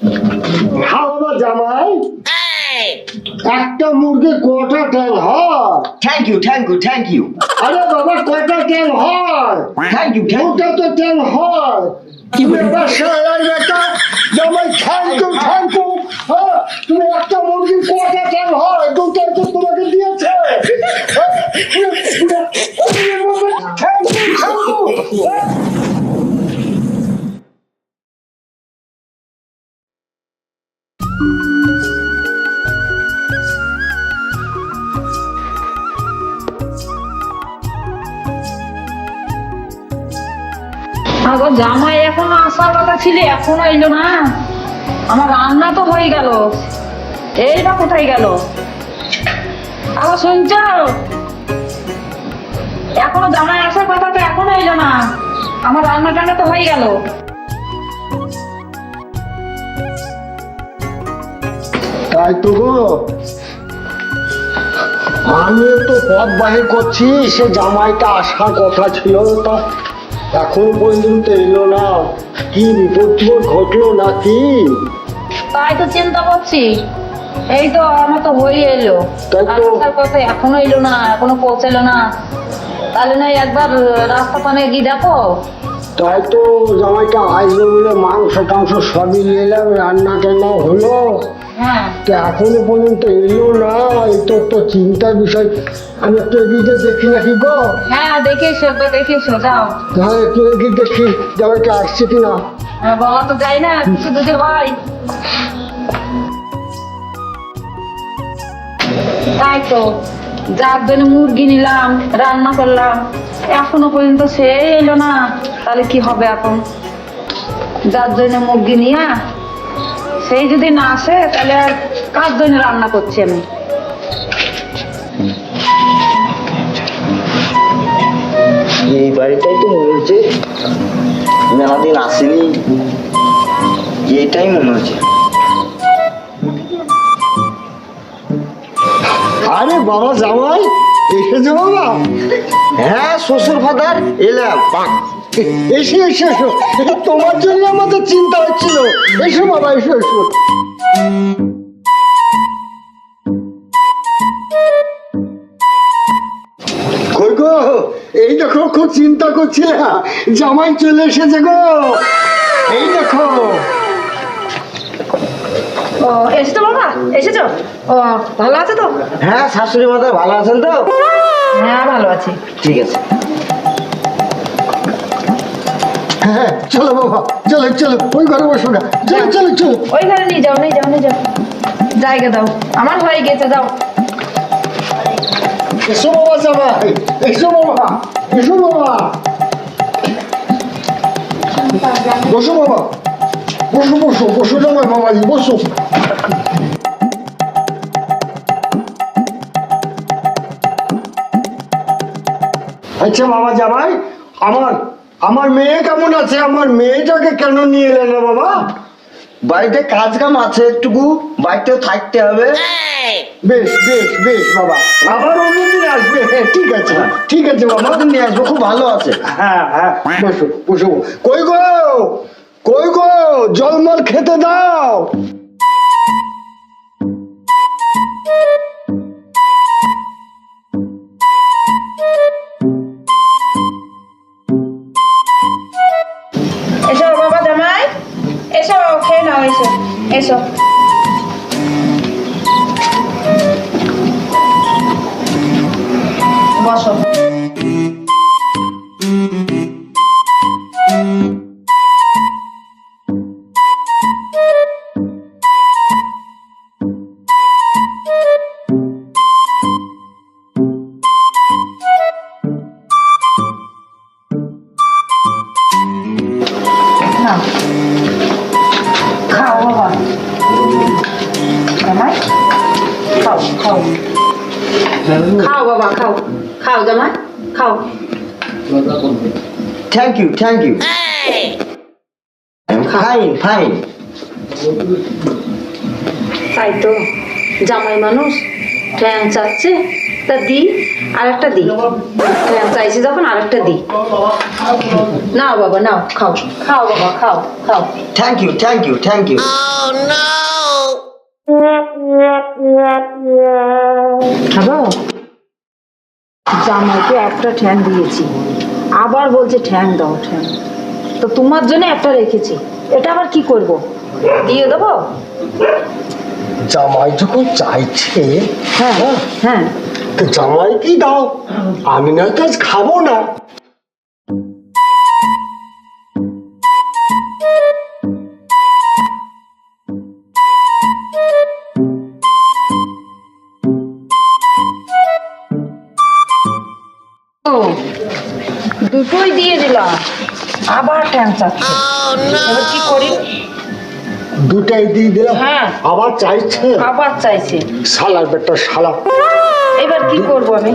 বাবা জামাই। একটা মুরগি কটা তেল হয়? Thank you thank you thank you আরে বাবা কটা তেল হয়? থ্যাংক ইউ থ্যাংক ইউ তো তেল হয়। কি ব্যাপার আগো জামাই এখনও আসার কথা ছিল এলো না। আমার রান্না তো হয়ে গেল। কোথায় গেল? আগো শুনছ? এখনও জামাই আসার কথা তো এখনও এলো না। আমার রান্না টান্না তো হয়ে গেল। তাই তো গো। আমি তো পথ বাহির করছি, সে জামাইটা আসার কথা ছিল তা। এখন পর্যন্ত এলো না। কি বিপদ টিপদ ঘটলো নাকি? তাই তো চিন্তা করছি। এই তো আমার তো হয়ে এলো। কথা এখনও এলো না এখনও পৌঁছালো না। তাহলে না একবার রাস্তা পানে গিয়ে দেখো। তাই তো জামাইটা আসবে বলে মাংস টাংস সবই নিলাম রান্না টান্না হলো। এখনও পর্যন্ত এলো না এই তো তো চিন্তার বিষয়। আমি একটু এদিকে দেখি নাকি গো? হ্যাঁ দেখে এসো একবার দেখে এসো যাও। হ্যাঁ একটু এদিকে দেখি জামাইটা আসছে কিনা হ্যাঁ, বাবা তো যাই না কিছু দুধে ভাই তাই তো যার জন্য মুরগি নিলাম রান্না করলাম এখনও পর্যন্ত সে এলো না তাহলে কি হবে এখন? যার জন্য মুরগি নিয়ে সেই যদি না আসে, তাহলে আর কার জন্য রান্না করছি আমি? এই বাড়িটাই তো মনে হচ্ছে। মেলাদিন আসেনি। এটাই মনে হচ্ছে। আরে বাবা জামাই, এসেছ বাবা? হ্যাঁ শ্বশুর ফাদার এলাম। এসো এসো এসো। তোমার জন্য আমাদের চিন্তা হচ্ছিল। এসো বাবা এসো এসো। গো? এই দেখো খুব চিন্তা জামাই চলে এসেছে গো। এই দেখো। ও এসেছ বাবা? এসেছ? ও ভালো আছে তো? হ্যাঁ শাশুড়ি মাতা ভালো আছেন তো? হ্যাঁ ভালো আছি। ঠিক আছে। হ্যাঁ চলো বাবা চলো চলো ওই ঘরে বসো না। চলো চলো চলো। ওই ঘরে নিয়ে যাও নিয়ে যাও নিয়ে যাও। জায়গা দাও। আমার গেছে যাও। এসো বাবা এসো বাবা এসো বাবা। বসো বাবা বসো বসো বসো জামাই বাবাজি বসো। আচ্ছা বাবা জামাই আমার আমার মেয়ে কেমন আছে? আমার মেয়েটাকে কেন নিয়ে এলে না বাবা? বাড়িতে কাজ কাম আছে একটুকু বাড়িতেও থাকতে হবে। বেশ বেশ বেশ বাবা। আবার অন্যদিন আসবে। হ্যাঁ, ঠিক আছে ঠিক আছে বাবা নিয়ে আসব খুব ভালো আছে। হ্যাঁ হ্যাঁ বসো বসো। কই গো? কই গো? জলমল খেতে দাও। এসো খাও খাও খাও বাবা খাও খাও জামাই খাও thank you thank you fine fine তাই তো জামাই মানুষ ঠ্যাং চাচ্ছে তা দি আরেকটা দিই হ্যাঁ চাইছি যখন আরেকটা দিই নাও বাবা নাও খাও খাও বাবা খাও খাও thank you thank you thank you খাব জামাইকে একটা ঠ্যাং দিয়েছি। আবার বলছে ঠ্যাং দাও ঠ্যাং। তো তোমার জন্য একটা রেখেছি। এটা আবার কি করব? দিয়ে দেবো? জামাই যখন চাইছে হ্যাঁ হ্যাঁ তো জামাই কি দাও। আমি না কাজ খাব না। দুটোই দিয়ে দিলাম। আবার ঠ্যাং চাচ্ছে। এবার কি করি? দুটাই দিয়ে দিলাম। হ্যাঁ। আবার চাইছে? আবার চাইছে। শালার বেটা শালা। এবার কি করব আমি?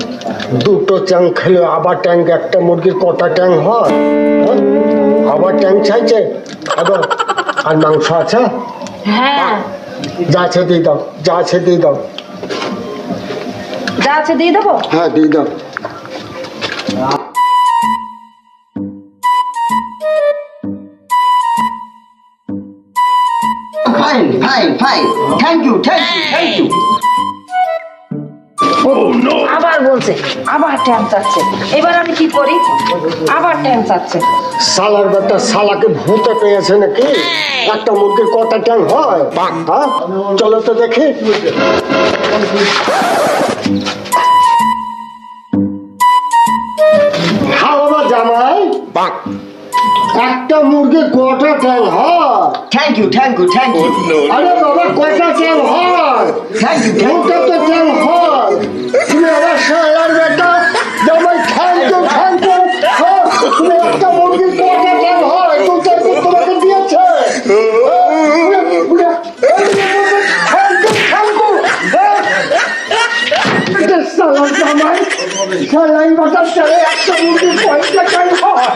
দুটো ট্যাং খেলে আবার ট্যাং একটা মুরগির কটা ট্যাং হয়? হ্যাঁ? আবার ট্যাং চাইছে? আবার আর মাংস আছে? হ্যাঁ। যা আছে দিয়ে দাও যা আছে দিয়ে দাও। যা আছে দিয়ে দেবো? হ্যাঁ দিয়ে দাও। Fine fine thank you thank you thank you আবার বলছে আবার ট্যাং চাচ্ছে। এবার আমি কি করি? আবার ট্যাং চাচ্ছে। শালার বেটা শালাকে ভূতে পেয়েছে নাকি? একটা মুরগির কটা ট্যাং হয়? হ্যাঁ? চলো তো দেখি। হ্যাঁ বাবা জামাই। একটা মুরগির কটা ট্যাং হয়? Thank you thank you thank you আরে বাবা কটা ট্যাং হয়? থ্যাংক ইউ দুটো তো ট্যাং হয়। তুমি আবার শালার বেটা জামাই থ্যাংক ইউ থ্যাংক ইউ তুমি একটা মুরগির কটা ট্যাং হয়? দুটো তো তোমাকে দিয়েছে? শালার জামাই শালাই বাটার চালে একটা মুরগির কয়টা ট্যাং হয়?